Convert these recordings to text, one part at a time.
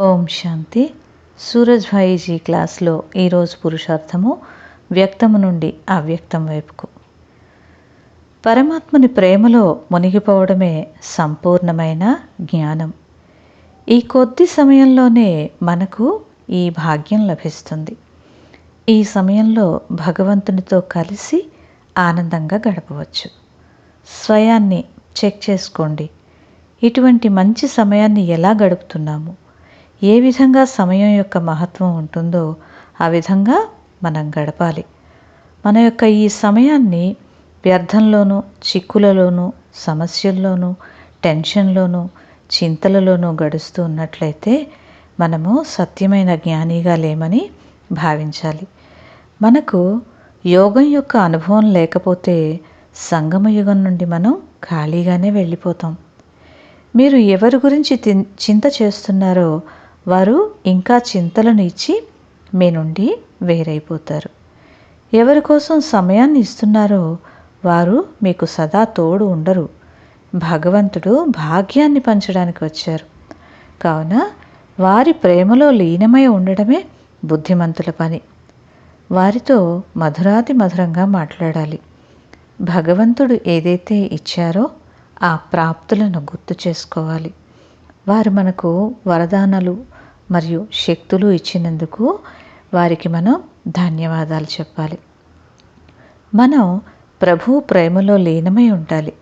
ఓం శాంతి. సూరజ్భాయిజీ క్లాస్లో ఈరోజు పురుషార్థము వ్యక్తము నుండి అవ్యక్తం వైపుకు. పరమాత్మని ప్రేమలో మునిగిపోవడమే సంపూర్ణమైన జ్ఞానం. ఈ కొద్ది సమయంలోనే మనకు ఈ భాగ్యం లభిస్తుంది. ఈ సమయంలో భగవంతునితో కలిసి ఆనందంగా గడపవచ్చు. స్వయాన్ని చెక్ చేసుకోండి. ఇటువంటి మంచి సమయాన్ని ఎలా గడుపుతున్నాము? ఏ విధంగా సమయం యొక్క మహత్వం ఉంటుందో ఆ విధంగా మనం గడపాలి. మన యొక్క ఈ సమయాన్ని వ్యర్థంలోనూ చిక్కులలోనూ సమస్యల్లోనూ టెన్షన్లోనూ చింతలలోనూ గడుస్తూ ఉన్నట్లయితే మనము సత్యమైన జ్ఞానిగా లేమని భావించాలి. మనకు యోగం యొక్క అనుభవం లేకపోతే సంగమ యుగం నుండి మనం ఖాళీగానే వెళ్ళిపోతాం. మీరు ఎవరి గురించి చింత చేస్తున్నారో వారు ఇంకా చింతలను ఇచ్చి మీ నుండి వేరైపోతారు. ఎవరి కోసం సమయాన్ని ఇస్తున్నారో వారు మీకు సదా తోడు ఉండరు. భగవంతుడు భాగ్యాన్ని పంచడానికి వచ్చారు. కావున వారి ప్రేమలో లీనమై ఉండడమే బుద్ధిమంతుల పని. వారితో మధురాతి మధురంగా మాట్లాడాలి. భగవంతుడు ఏదైతే ఇచ్చారో ఆ ప్రాప్తులను గుర్తు చేసుకోవాలి. వారు మనకు వరదానాలు మరియు శక్తులు ఇచ్చినందుకు వారికి మనం ధన్యవాదాలు చెప్పాలి. మనం ప్రభు ప్రేమలో లీనమై ఉండాలి.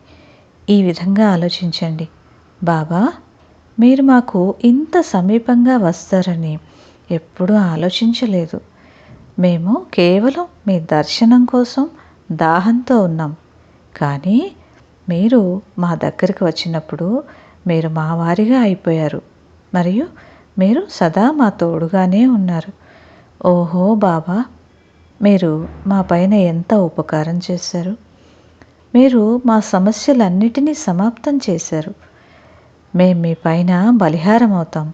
ఈ విధంగా ఆలోచించండి. బాబా మీరు మాకు ఇంత సమీపంగా వస్తారని ఎప్పుడూ ఆలోచించలేదు. మేము కేవలం మీ దర్శనం కోసం దాహంతో ఉన్నాం. కానీ మీరు మా దగ్గరికి వచ్చినప్పుడు మీరు మా వారిగా అయిపోయారు. మరియు మీరు సదా మా తోడుగానే ఉన్నారు. ఓహో బాబా మీరు మా పైన ఎంత ఉపకారం చేశారు? మీరు మా సమస్యలన్నిటినీ సమాప్తం చేశారు. మేము మీ పైన బలిహారం అవుతాం.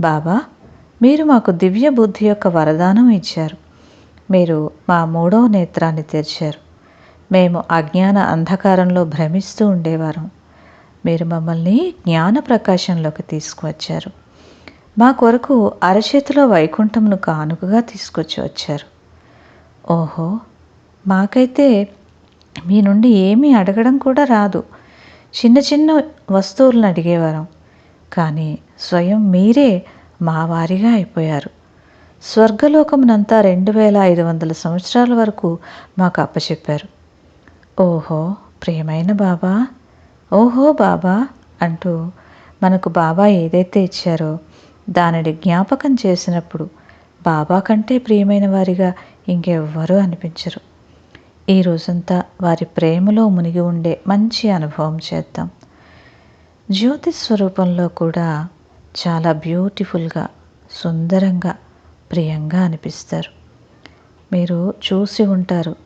బాబా మీరు మాకు దివ్య బుద్ధి యొక్క వరదానం ఇచ్చారు. మీరు మా మూడవ నేత్రాన్ని తెరిచారు. మేము అజ్ఞాన అంధకారంలో భ్రమిస్తూ ఉండేవారం. మీరు మమ్మల్ని జ్ఞాన ప్రకాశంలోకి తీసుకువచ్చారు. మా కొరకు అరచేతిలో వైకుంఠమును కానుకగా తీసుకొచ్చి వచ్చారు. ఓహో మాకైతే మీ నుండి ఏమీ అడగడం కూడా రాదు. చిన్న చిన్న వస్తువులను అడిగేవారం. కానీ స్వయం మీరే మా వారిగా అయిపోయారు. స్వర్గలోకమునంతా రెండు వేల ఐదు వందల సంవత్సరాల వరకు మాకు అప్పచెప్పారు. ఓహో ప్రియమైన బాబా. ఓహో బాబా అంటూ మనకు బాబా ఏదైతే ఇచ్చారో దానిని జ్ఞాపకం చేసినప్పుడు బాబా కంటే ప్రియమైన వారిగా ఇంకెవ్వరూ అనిపించరు. ఈ రోజంతా వారి ప్రేమలో మునిగి ఉండే మంచి అనుభవం చేద్దాం. జ్యోతి స్వరూపంలో కూడా చాలా బ్యూటిఫుల్గా సుందరంగా ప్రియంగా అనిపిస్తారు. మీరు చూసి ఉంటారు.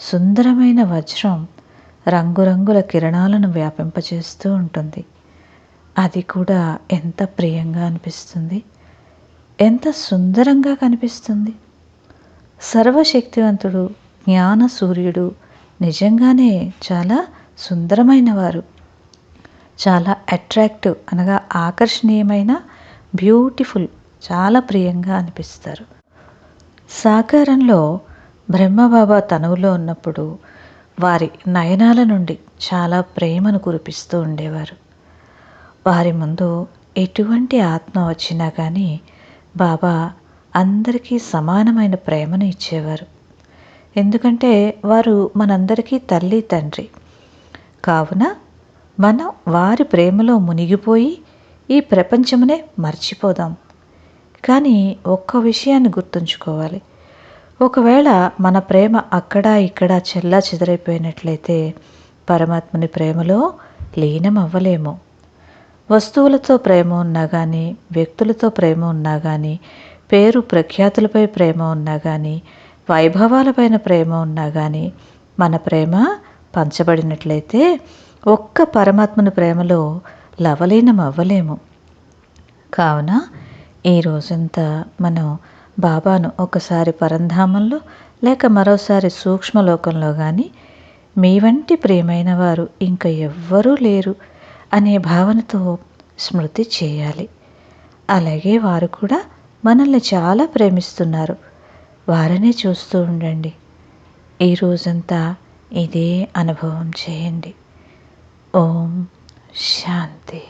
సుందరమైన వజ్రం రంగురంగుల కిరణాలను వ్యాపింపచేస్తూ ఉంటుంది. అది కూడా ఎంత ప్రియంగా అనిపిస్తుంది. ఎంత సుందరంగా కనిపిస్తుంది. సర్వశక్తివంతుడు జ్ఞాన సూర్యుడు నిజంగానే చాలా సుందరమైన వారు. చాలా అట్రాక్టివ్ అనగా ఆకర్షణీయమైన బ్యూటిఫుల్ చాలా ప్రియంగా అనిపిస్తారు. సాకారంలో బ్రహ్మబాబా తనువులో ఉన్నప్పుడు వారి నయనాల నుండి చాలా ప్రేమను కురిపిస్తూ ఉండేవారు. వారి ముందు ఎటువంటి ఆత్మ వచ్చినా కానీ బాబా అందరికీ సమానమైన ప్రేమను ఇచ్చేవారు. ఎందుకంటే వారు మనందరికీ తల్లి తండ్రి. కావున మనం వారి ప్రేమలో మునిగిపోయి ఈ ప్రపంచమునే మర్చిపోదాం. కానీ ఒక్క విషయాన్ని గుర్తుంచుకోవాలి. ఒకవేళ మన ప్రేమ అక్కడ ఇక్కడ చెల్లా చెదరైపోయినట్లయితే పరమాత్మని ప్రేమలో లీనం అవ్వలేము వస్తువులతో ప్రేమ ఉన్నా కానీ వ్యక్తులతో ప్రేమ ఉన్నా కానీ పేరు ప్రఖ్యాతులపై ప్రేమ ఉన్నా కానీ వైభవాలపైన ప్రేమ ఉన్నా కానీ మన ప్రేమ పంచబడినట్లయితే ఒక్క పరమాత్మని ప్రేమలో లవలీనం అవ్వలేము. కావున ఈ రోజంతా మనం బాబాను ఒకసారి పరంధామంలో లేక మరోసారి సూక్ష్మలోకంలో కానీ మీ వంటి ప్రియమైన వారు ఇంకా ఎవ్వరూ లేరు. అనే భావనతో స్మృతి చేయాలి. అలాగే వారు కూడా మనల్ని చాలా ప్రేమిస్తున్నారు. వారనే చూస్తూ ఉండండి. ఈ రోజంతా ఇదే అనుభవం చేయండి. ఓం శాంతి.